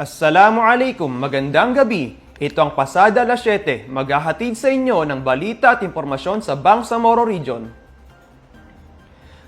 Assalamualaikum, magandang gabi. Ito ang Pasada Alas 7, maghahatid sa inyo ng balita at impormasyon sa Bangsamoro Region.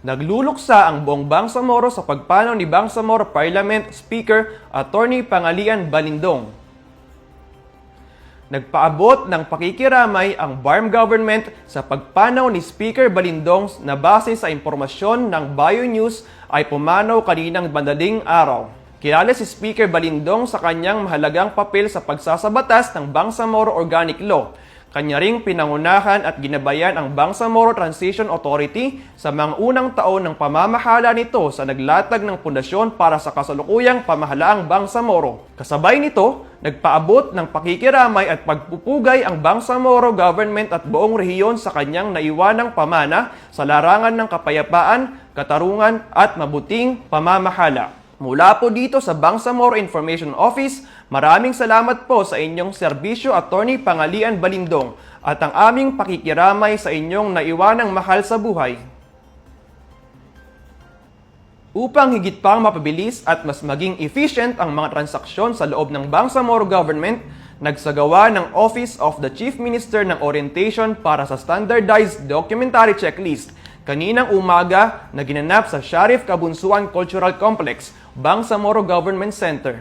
Nagluluksa ang buong Bangsamoro sa pagpanaw ni Bangsamoro Parliament Speaker Attorney Pangalian Balindong. Nagpaabot ng pakikiramay ang BARM government sa pagpanaw ni Speaker Balindong na base sa impormasyon ng Bio News ay pumanaw kaninang bandaling araw. Kilala si Speaker Balindong sa kanyang mahalagang papel sa pagsasabatas ng Bangsamoro Organic Law. Kanya ring pinangunahan at ginabayan ang Bangsamoro Transition Authority sa mga unang taon ng pamamahala nito sa naglatag ng pundasyon para sa kasalukuyang pamahalaang Bangsamoro. Kasabay nito, nagpaabot ng pakikiramay at pagpupugay ang Bangsamoro government at buong rehiyon sa kanyang naiwanang pamana sa larangan ng kapayapaan, katarungan at mabuting pamamahala. Mula po dito sa Bangsamoro Information Office, maraming salamat po sa inyong serbisyo Attorney Pangalian Balindong at ang aming pakikiramay sa inyong naiwanang mahal sa buhay. Upang higit pang mapabilis at mas maging efficient ang mga transaksyon sa loob ng Bangsamoro Government, nagsagawa ng Office of the Chief Minister ng orientation para sa Standardized Documentary Checklist kaninang umaga na ginanap sa Sharif Kabunsuan Cultural Complex, Bangsamoro Government Center.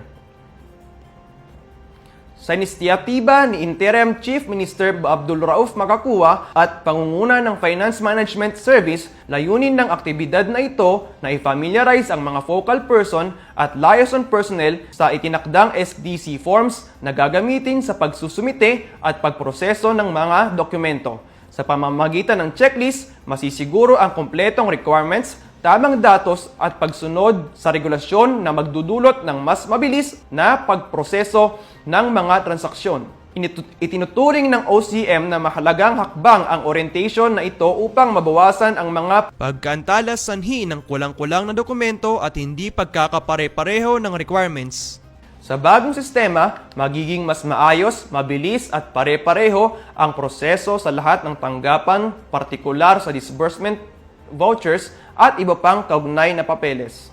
Sa inisyatiba ni Interim Chief Minister Abdul Rauf Makakuwa at pangunguna ng Finance Management Service, layunin ng aktibidad na ito na i-familiarize ang mga focal person at liaison personnel sa itinakdang SDC forms na gagamitin sa pagsusumite at pagproseso ng mga dokumento. Sa pamamagitan ng checklist, masisiguro ang kompletong requirements, tamang datos at pagsunod sa regulasyon na magdudulot ng mas mabilis na pagproseso ng mga transaksyon. Itinuturing ng OCM na mahalagang hakbang ang orientation na ito upang mabawasan ang mga pagkantalas sanhi ng kulang-kulang na dokumento at hindi pagkakapare-pareho ng requirements. Sa bagong sistema, magiging mas maayos, mabilis at pare-pareho ang proseso sa lahat ng tanggapan, partikular sa disbursement vouchers at iba pang kaugnay na papeles.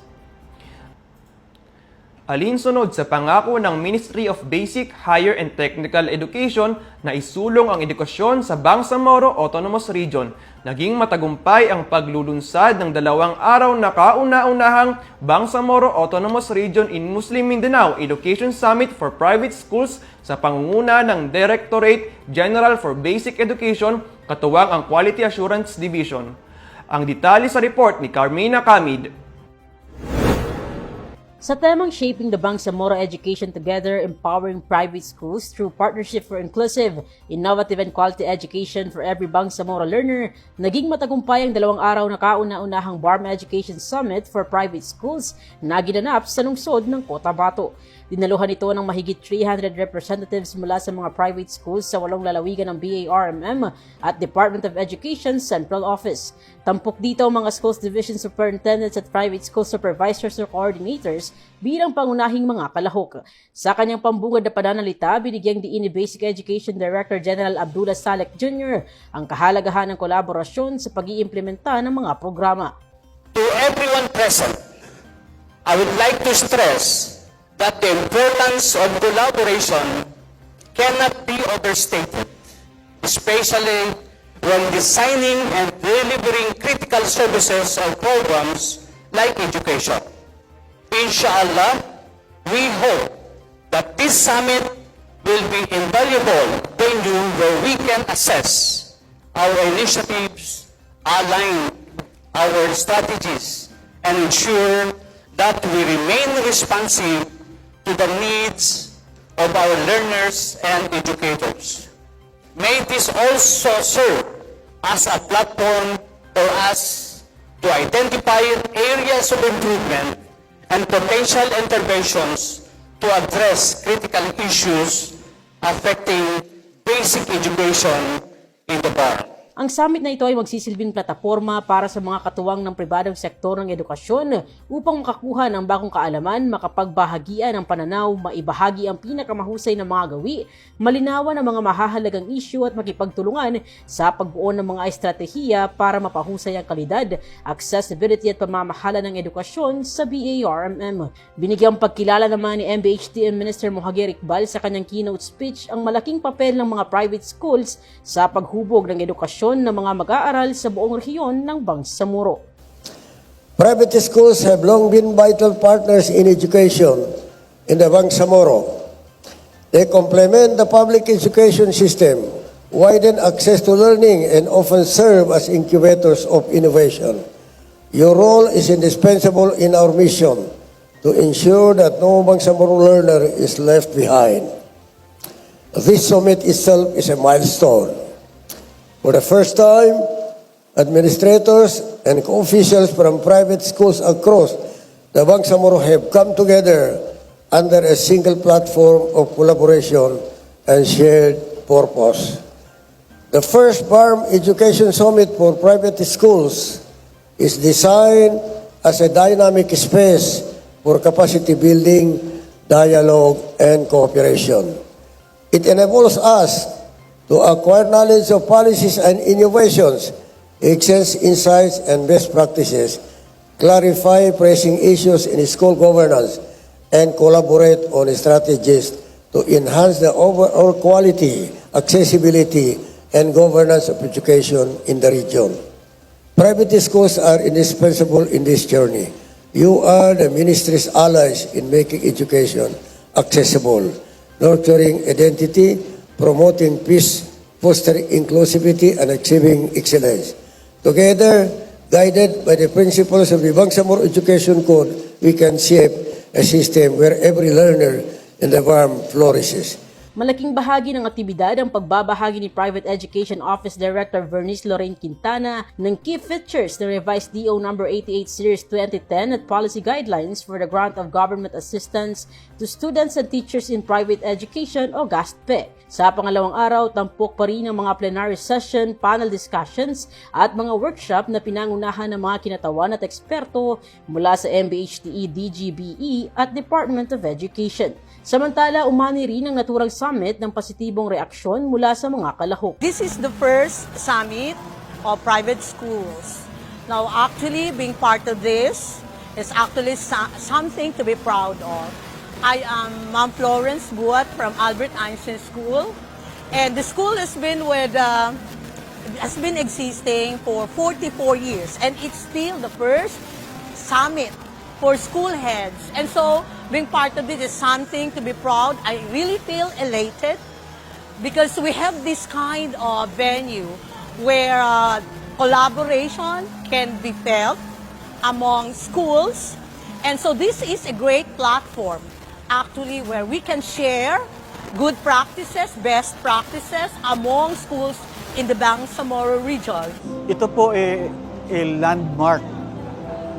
Alinsunod sa pangako ng Ministry of Basic, Higher and Technical Education na isulong ang edukasyon sa Bangsamoro Autonomous Region, naging matagumpay ang paglulunsad ng dalawang araw na kauna-unahang Bangsamoro Autonomous Region in Muslim Mindanao Education Summit for Private Schools sa pangunguna ng Directorate General for Basic Education, katuwang ang Quality Assurance Division. Ang detalye sa report ni Carmina Camid, Sa temang Shaping the Bangsamoro Education Together, Empowering Private Schools through Partnership for Inclusive, Innovative and Quality Education for Every Bangsamoro Learner, naging matagumpay ang dalawang araw na kauna-unahang BARM Education Summit for Private Schools na ginanap sa lungsod ng Cotabato. Dinaluhan ito ng mahigit 300 representatives mula sa mga private schools sa walong lalawigan ng BARMM at Department of Education Central Office. Tampok dito ang mga schools division superintendents at private school supervisors or coordinators bilang pangunahing mga kalahok. Sa kanyang pambungad na pananalita, binigyang diin ni Basic Education Director General Abdullah Salek Jr. ang kahalagahan ng kolaborasyon sa pag-iimplementa ng mga programa. To everyone present, I would like to stress that the importance of collaboration cannot be overstated, especially when designing and delivering critical services or programs like education. Inshallah, we hope that this summit will be invaluable venue where we can assess our initiatives, align our strategies, and ensure that we remain responsive to the needs of our learners and educators. May this also serve as a platform for us to identify areas of improvement and potential interventions to address critical issues affecting basic education in the bar. Ang summit na ito ay magsisilbing plataforma para sa mga katuwang ng pribadong sektor ng edukasyon upang makakuha ng bagong kaalaman, makapagbahagian ng pananaw, maibahagi ang pinakamahusay na mga gawi, malinawan ang mga mahahalagang issue at makipagtulungan sa pagbuo ng mga estratehiya para mapahusay ang kalidad, accessibility at pamamahala ng edukasyon sa BARMM. Binigyang pagkilala naman ni MBHTM Minister Mohagir Iqbal sa kanyang keynote speech ang malaking papel ng mga private schools sa paghubog ng edukasyon ng mga mag-aaral sa buong rehiyon ng Bangsamoro. Private schools have long been vital partners in education in the Bangsamoro. They complement the public education system, widen access to learning, and often serve as incubators of innovation. Your role is indispensable in our mission to ensure that no Bangsamoro learner is left behind. This summit itself is a milestone. For the first time, administrators and officials from private schools across the Bangsamoro have come together under a single platform of collaboration and shared purpose. The first BARM Education Summit for private schools is designed as a dynamic space for capacity building, dialogue, and cooperation. It enables us to acquire knowledge of policies and innovations, exchange insights and best practices, clarify pressing issues in school governance, and collaborate on strategies to enhance the overall quality, accessibility, and governance of education in the region. Private schools are indispensable in this journey. You are the ministry's allies in making education accessible, nurturing identity, promoting peace, fostering inclusivity, and achieving excellence. Together, guided by the principles of the Bangsamoro Education Code, we can shape a system where every learner in the farm flourishes. Malaking bahagi ng aktibidad ang pagbabahagi ni Private Education Office Director Vernice Lorraine Quintana ng key features ng revised DO No. 88 Series 2010 at policy guidelines for the grant of government assistance to students and teachers in private education o GASTPE. Sa pangalawang araw, tampok pa rin ang mga plenary session, panel discussions at mga workshop na pinangunahan ng mga kinatawan at eksperto mula sa MBHTE, DGBE at Department of Education. Samantala, umani rin ang naturang summit ng positibong reaksyon mula sa mga kalahok. This is the first summit of private schools. Now, actually, being part of this is actually so- something to be proud of. I am Ma'am Florence Buat from Albert Einstein School, and the school has been with uh, has been existing for 44 years, and it's still the first summit for school heads. And so, being part of this is something to be proud. I really feel elated because we have this kind of venue where uh, collaboration can be felt among schools. And so this is a great platform actually where we can share good practices, best practices among schools in the Bangsamoro region. Ito po ay a landmark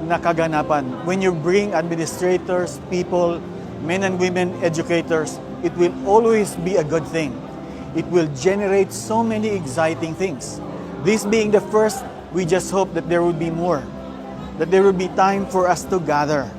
na kaganapan. When you bring administrators, people, men and women educators, it will always be a good thing. It will generate so many exciting things. This being the first, we just hope that there will be more. That there will be time for us to gather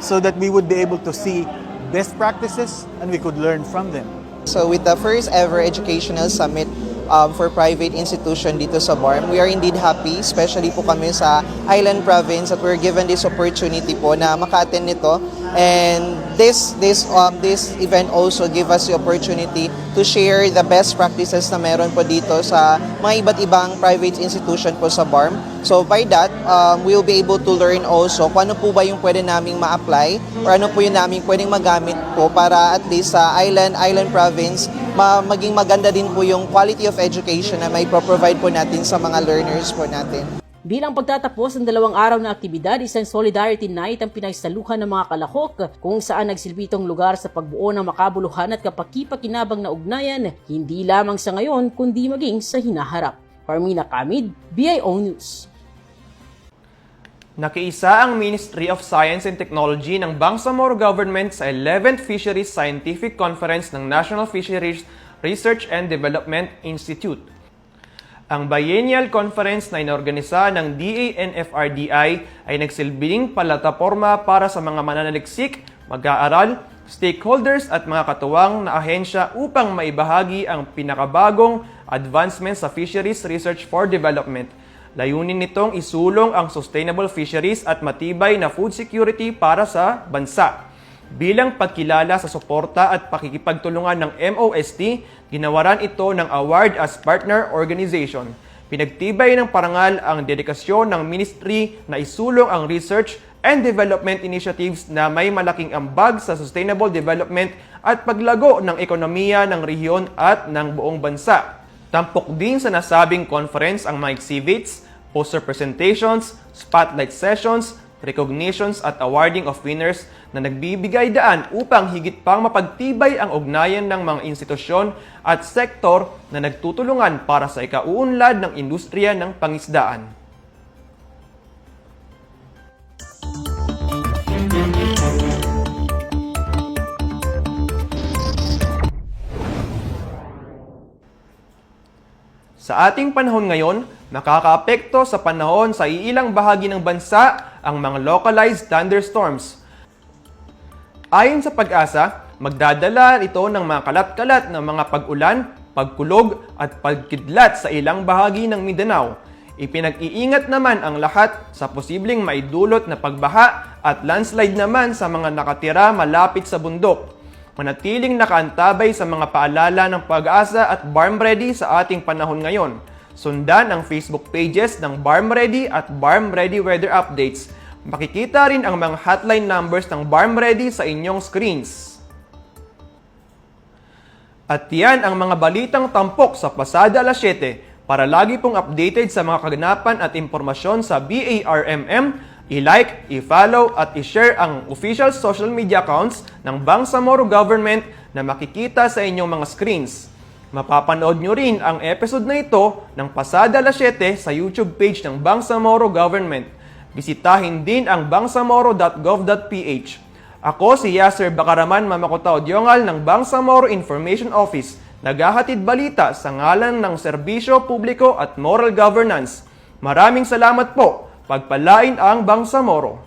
so that we would be able to see best practices and we could learn from them. So with the first ever educational summit um, for private institution dito sa BARM, we are indeed happy, especially po kami sa Island Province that we're given this opportunity po na maka-attend nito. And this this um, this event also give us the opportunity to share the best practices na meron po dito sa mga iba't ibang private institution po sa BARM. So by that, um, we will be able to learn also kung ano po ba yung pwede naming ma-apply or ano po yung naming pwedeng magamit po para at least sa island, island province, ma- maging maganda din po yung quality of education na may provide po natin sa mga learners po natin. Bilang pagtatapos ng dalawang araw na aktibidad, isang Solidarity Night ang pinagsaluhan ng mga kalahok kung saan nagsilbi itong lugar sa pagbuo ng makabuluhan at kapakipakinabang na ugnayan, hindi lamang sa ngayon kundi maging sa hinaharap. Parmina Kamid, BIO News. Nakiisa ang Ministry of Science and Technology ng Bangsamoro Government sa 11th Fisheries Scientific Conference ng National Fisheries Research and Development Institute. Ang biennial conference na inorganisa ng DANFRDI ay nagsilbing plataforma para sa mga mananaliksik, mag-aaral, stakeholders at mga katuwang na ahensya upang maibahagi ang pinakabagong advancements sa fisheries research for development. Layunin nitong isulong ang sustainable fisheries at matibay na food security para sa bansa. Bilang pagkilala sa suporta at pakikipagtulungan ng MOST, ginawaran ito ng award as partner organization. Pinagtibay ng parangal ang dedikasyon ng ministry na isulong ang research and development initiatives na may malaking ambag sa sustainable development at paglago ng ekonomiya ng rehiyon at ng buong bansa. Tampok din sa nasabing conference ang mga exhibits, poster presentations, spotlight sessions, recognitions at awarding of winners na nagbibigay daan upang higit pang mapagtibay ang ugnayan ng mga institusyon at sektor na nagtutulungan para sa ikauunlad ng industriya ng pangisdaan. Sa ating panahon ngayon, nakakaapekto sa panahon sa iilang bahagi ng bansa ang mga localized thunderstorms. Ayon sa pag-asa, magdadala ito ng mga kalat-kalat na mga pag-ulan, pagkulog at pagkidlat sa ilang bahagi ng Mindanao. Ipinag-iingat naman ang lahat sa posibleng maidulot na pagbaha at landslide naman sa mga nakatira malapit sa bundok manatiling nakaantabay sa mga paalala ng pag-asa at Barm Ready sa ating panahon ngayon. Sundan ang Facebook pages ng Barm Ready at Barm Ready Weather Updates. Makikita rin ang mga hotline numbers ng Barm Ready sa inyong screens. At yan ang mga balitang tampok sa pasada alas 7. Para lagi pong updated sa mga kaganapan at impormasyon sa BARMM, i-like, i-follow at i-share ang official social media accounts ng Bangsamoro Government na makikita sa inyong mga screens. Mapapanood nyo rin ang episode na ito ng Pasada alas 7 sa YouTube page ng Bangsamoro Government. Bisitahin din ang bangsamoro.gov.ph. Ako si Yasser Bakaraman Mamakotao Diongal ng Bangsamoro Information Office, naghahatid balita sa ngalan ng serbisyo publiko at moral governance. Maraming salamat po. Pagpalain ang Bangsamoro.